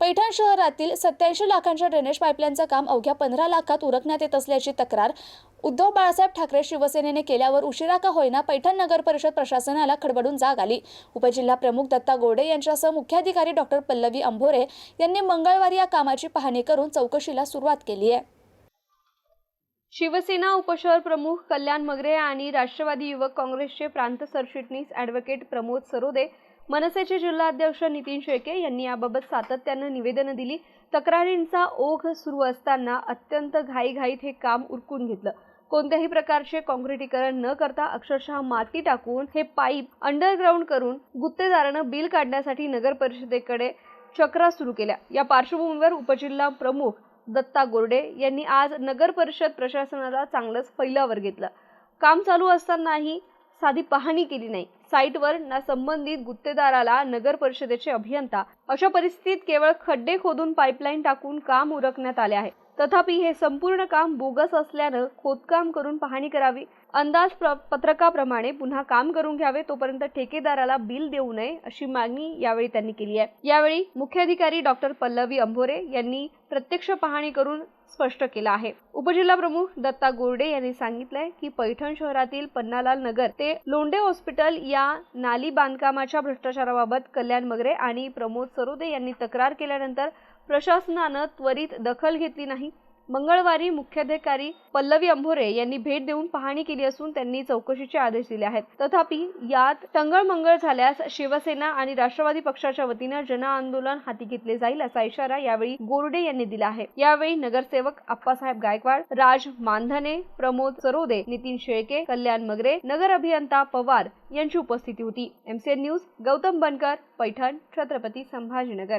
पैठण शहरातील सत्याऐंशी लाखांच्या ड्रेनेज पाईपलाईनचं काम अवघ्या पंधरा लाखात उरकण्यात येत असल्याची तक्रार उद्धव बाळासाहेब ठाकरे शिवसेनेने केल्यावर उशिरा का होईना पैठण नगर परिषद प्रशासनाला खडबडून जाग आली. उपजिल्हा प्रमुख दत्ता गोडे यांच्यासह मुख्याधिकारी डॉक्टर पल्लवी अंभोरे यांनी मंगळवारी या कामाची पाहणी करून चौकशीला सुरुवात केली आहे. शिवसेना उपशहर प्रमुख कल्याण मगरे आणि राष्ट्रवादी युवक काँग्रेसचे प्रांत सरचिटणीस ॲडव्होकेट प्रमोद सरोदे मनसेचे जिल्हाध्यक्ष नितीन शेळके यांनी याबाबत सातत्यानं निवेदनं दिली. तक्रारींचा ओघ सुरू असताना अत्यंत घाईघाईत हे काम उरकून घेतलं. कोणत्याही प्रकारचे काँक्रिटीकरण न करता अक्षरशः माती टाकून हे पाईप अंडरग्राऊंड करून गुत्तेदारानं बिल काढण्यासाठी नगर परिषदेकडे चक्रा सुरू केल्या. या पार्श्वभूमीवर उपजिल्हा प्रमुख दत्ता गोरडे यांनी आज नगर परिषद प्रशासनाला चांगलंच फैलावर घेतलं. काम चालू असतानाही साधी पाहणी केली नाही. साईटवर ना संबंधित गुत्तेदाराला नगर परिषदेचे अभियंता. अशा परिस्थितीत केवळ खड्डे खोदून पाईपलाईन टाकून काम उरकण्यात आले आहे. तथापि हे संपूर्ण काम बोगस असल्यानं खोदकाम करून पाहणी करावी. अंदाज पत्रकाप्रमाणे पुन्हा काम करून घ्यावे तोपर्यंत ठेकेदाराला बिल देऊ नये अशी मागणी यावेळी त्यांनी केली आहे. यावेळी मुख्याधिकारी डॉक्टर पल्लवी अंभोरे यांनी प्रत्यक्ष पाहणी करून स्पष्ट केलं आहे. उपजिल्हा प्रमुख दत्ता गोर्डे यांनी सांगितलंय की पैठण शहरातील पन्नालाल नगर ते लोंढे हॉस्पिटल या नाली बांधकामाच्या भ्रष्टाचाराबाबत कल्याण मगरे आणि प्रमोद सरोदे यांनी तक्रार केल्यानंतर प्रशासनानं त्वरित दखल घेतली नाही. मंगळवारी मुख्याधिकारी पल्लवी अंभोरे यांनी भेट देऊन पाहणी केली असून त्यांनी चौकशीचे आदेश दिले आहेत. तथापि यात टंगळमंगळ झाल्यास शिवसेना आणि राष्ट्रवादी पक्षाच्या वतीनं जनआंदोलन हाती घेतले जाईल असा इशारा यावेळी गोरडे यांनी दिला आहे. यावेळी नगरसेवक आप्पासाहेब गायकवाड राज मानधने प्रमोद सरोदे नितीन शेळके कल्याण मगरे नगर अभियंता पवार यांची उपस्थिती होती. MCN news Gautam Bankar Paithan Chhatrapati Sambhajinagar.